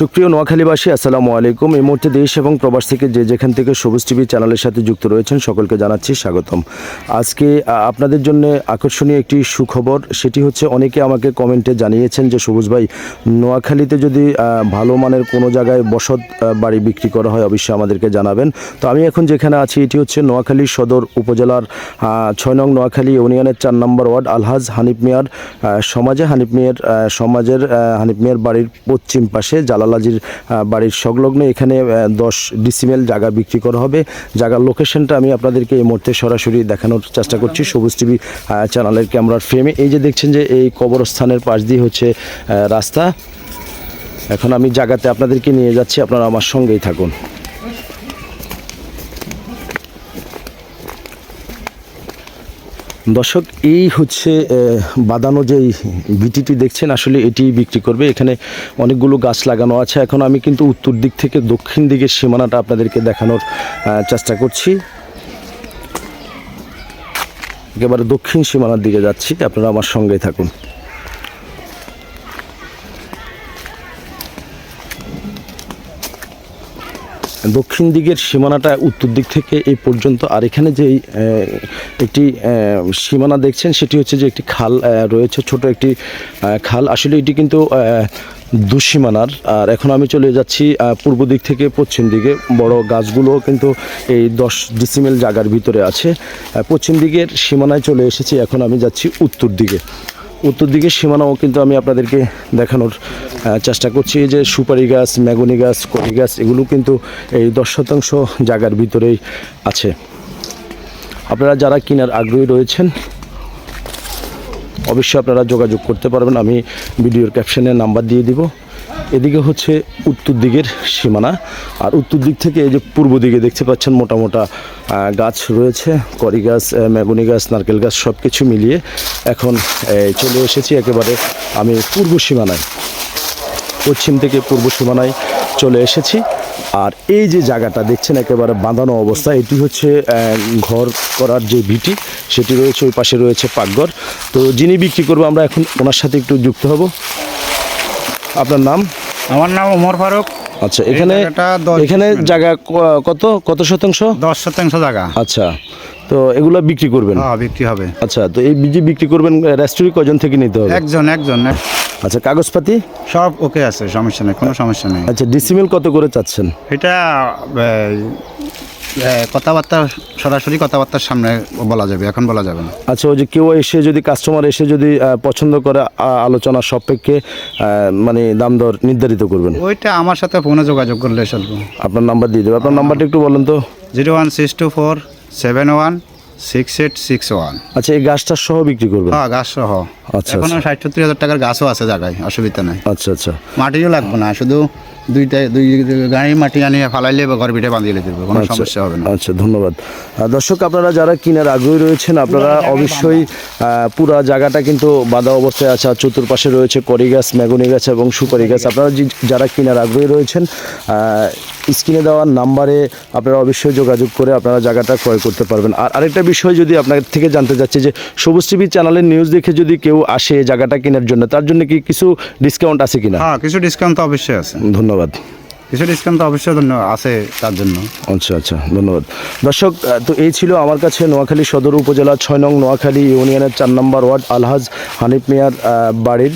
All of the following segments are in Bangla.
সুপ্রিয় নোয়াখালীবাসী, আসসালামু আলাইকুম। এই মুহূর্তে দেশ এবং প্রবাস থেকে যে যেখান থেকে সবুজ টিভি চ্যানেলের সাথে যুক্ত রয়েছেন, সকলকে জানাচ্ছি স্বাগতম। আজকে আপনাদের জন্য আকর্ষণীয় একটি সুখবর, সেটি হচ্ছে অনেকে আমাকে কমেন্টে জানিয়েছেন যে, সবুজ ভাই, নোয়াখালীতে যদি ভালো মানের কোনো জায়গায় বসত বাড়ি বিক্রি করা হয়, অবশ্যই আমাদেরকে জানাবেন। তো আমি এখন যেখানে আছি, এটি হচ্ছে নোয়াখালী সদর উপজেলার ছয় নং নোয়াখালী ইউনিয়নের চার নম্বর ওয়ার্ড, আলহাজ হানিফ মিয়ার সমাজে হানিফ মিয়ার সমাজের হানিফ মিয়ার বাড়ির পশ্চিম পাশে জালালাজির আহ, বাড়ির সংলগ্ন। এখানে দশ ডিসিমেল জায়গা বিক্রি করা হবে। জায়গার লোকেশনটা আমি আপনাদেরকে এই মুহূর্তে সরাসরি দেখানোর চেষ্টা করছি। সবুজ টিভি চ্যানেলের ক্যামেরার ফ্রেমে এই যে দেখছেন যে এই কবরস্থানের পাশ দিয়ে হচ্ছে রাস্তা। এখন আমি জায়গাতে আপনাদেরকে নিয়ে যাচ্ছি। আপনারা আমার সঙ্গেই থাকুন। দর্শক, এই হচ্ছে বাদানো যেই বিটিটি দেখছেন, আসলে এটি বিক্রি করবে। এখানে অনেকগুলো গাছ লাগানো আছে। এখন আমি কিন্তু উত্তর দিক থেকে দক্ষিণ দিকের সীমানাটা আপনাদেরকে দেখানোর চেষ্টা করছি। একেবারে দক্ষিণ সীমানার দিকে যাচ্ছি। আপনারা আমার সঙ্গে থাকুন। দক্ষিণ দিকের সীমানাটা উত্তর দিক থেকে এই পর্যন্ত, আর এখানে যে একটি সীমানা দেখছেন, সেটি হচ্ছে যে একটি খাল রয়েছে, ছোট একটি খাল। আসলে এটি কিন্তু দুসীমানার, আর এখন আমি চলে যাচ্ছি পূর্ব দিক থেকে পশ্চিম দিকে। বড় গাছগুলো কিন্তু এই দশ ডিসিমেল জায়গার ভিতরে আছে। পশ্চিম দিকের সীমানায় চলে এসেছি, এখন আমি যাচ্ছি উত্তর দিকে। উত্তর দিকের সীমানাও কিন্তু আমি আপনাদেরকে দেখানোর চেষ্টা করছি। যে সুপারি গাছ, ম্যাগনি গাছ কড়ি গাছ, এগুলো কিন্তু এই দশ শতাংশ জায়গার ভিতরেই আছে। আপনারা যারা কেনার আগ্রহী রয়েছেন, অবশ্যই আপনারা যোগাযোগ করতে পারবেন। আমি ভিডিওর ক্যাপশনে নাম্বার দিয়ে দিব। এদিকে হচ্ছে উত্তর দিকের সীমানা, আর উত্তর দিক থেকে এই যে পূর্ব দিকে দেখতে পাচ্ছেন মোটা মোটা গাছ রয়েছে করি গাছ মেগুনি গাছ, নারকেল গাছ সব কিছু মিলিয়ে এখন চলে এসেছি একেবারে আমি পূর্ব সীমানায়। পশ্চিম থেকে পূর্ব সীমানায় চলে এসেছি, আর এই যে জায়গাটা দেখছেন একেবারে বাঁধানো অবস্থা, এটি হচ্ছে ঘর করার যে ভিটি, সেটি রয়েছে, ওই পাশে রয়েছে পাকঘর। তো যিনি বিক্রি করব, আমরা এখন ওনার সাথে একটু যুক্ত হব। আপনার নাম? আমার নাম ওমর ফারুক। আচ্ছা এখানে এখানে জায়গা কত? কত শতাংশ? দশ শতাংশ জায়গা। আচ্ছা তো এগুলো বিক্রি করবেন? হ্যাঁ বিক্রি হবে। আচ্ছা তো এই বীজ বিক্রি করবেন রেস্টুরি কজন থেকে নিতে হবে? একজন একজন। এক- আচ্ছা কাগজপাতি? সব ওকে আছে সমস্যা নেই কোনো সমস্যা নেই। আচ্ছা ডিসিমিল কত করে চাচ্ছেন? এটা কথাবার্তা সরাসরি কথাবার্তার সামনে বলা যাবে এখন বলা যাবে না। আচ্ছা ওই যে কেউ এসে যদি কাস্টমার এসে যদি পছন্দ করে আলোচনা সাপেক্ষে মানে দাম দর নির্ধারিত করবেন। ওইটা আমার সাথে ফোনে যোগাযোগ করলে চলবে। আপনার নাম্বার দিয়ে দেবে। আপনার নাম্বারটা একটু বলেন তো। Zero one six two four seven one six eight six one. আচ্ছা এই গাছটা সহ বিক্রি করবেন? হ্যাঁ গাছ সহ। এখনও ষাট সত্তর হাজার টাকার গাছও আছে জায়গায় অসুবিধা নেই। আচ্ছা আচ্ছা। মাটিও লাগবে না শুধু দুইটা দুই গাড়ি মাটি আনিয়ে ফালাইলে বা ঘর পিঠে বাঁধিয়ে দেবে কোনো সমস্যা হবে না। আচ্ছা ধন্যবাদ। দর্শক আপনারা যারা কিনার আগ্রহী রয়েছেন আপনারা অবশ্যই আহ, পুরা জায়গাটা কিন্তু বাঁধা অবস্থায় আছে আর চতুর্পাশে রয়েছে করি গাছ ম্যাগনি গাছ এবং সুপারি গাছ। আপনারা যারা কিনার আগ্রহী রয়েছেন স্ক্রিনে দেওয়ার নাম্বারে আপনারা অবশ্যই যোগাযোগ করে আপনারা জায়গাটা ক্রয় করতে পারবেন। আর আরেকটা বিষয় যদি আপনার থেকে জানতে চাচ্ছি যে সবুজ টিভি চ্যানেলের নিউজ দেখে যদি কেউ আসে জায়গাটা কেনার জন্য তার জন্য কি কিছু ডিসকাউন্ট আছে কিনা? হ্যাঁ কিছু ডিসকাউন্ট তো অবশ্যই আছে। ধন্যবাদ। কিছু ডিসকাউন্ট তো অবশ্যই ধন্য- আছে তার জন্য। আচ্ছা আচ্ছা ধন্যবাদ। দর্শক তো এই ছিল আমার কাছে নোয়াখালী সদর উপজেলার ছয় নং নোয়াখালী ইউনিয়নের চার নম্বর ওয়ার্ড আলহাজ হানিফ মিয়ার বাড়ির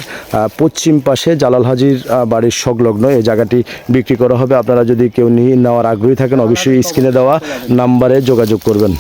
পশ্চিম পাশে জালাল হাজির বাড়ির সংলগ্ন এই জায়গাটি বিক্রি করা হবে। আপনারা যদি কেউ নিয়ে নেওয়ার আগ্রহী থাকেন অবশ্যই স্ক্রিনে দেওয়া নাম্বারে যোগাযোগ করবেন।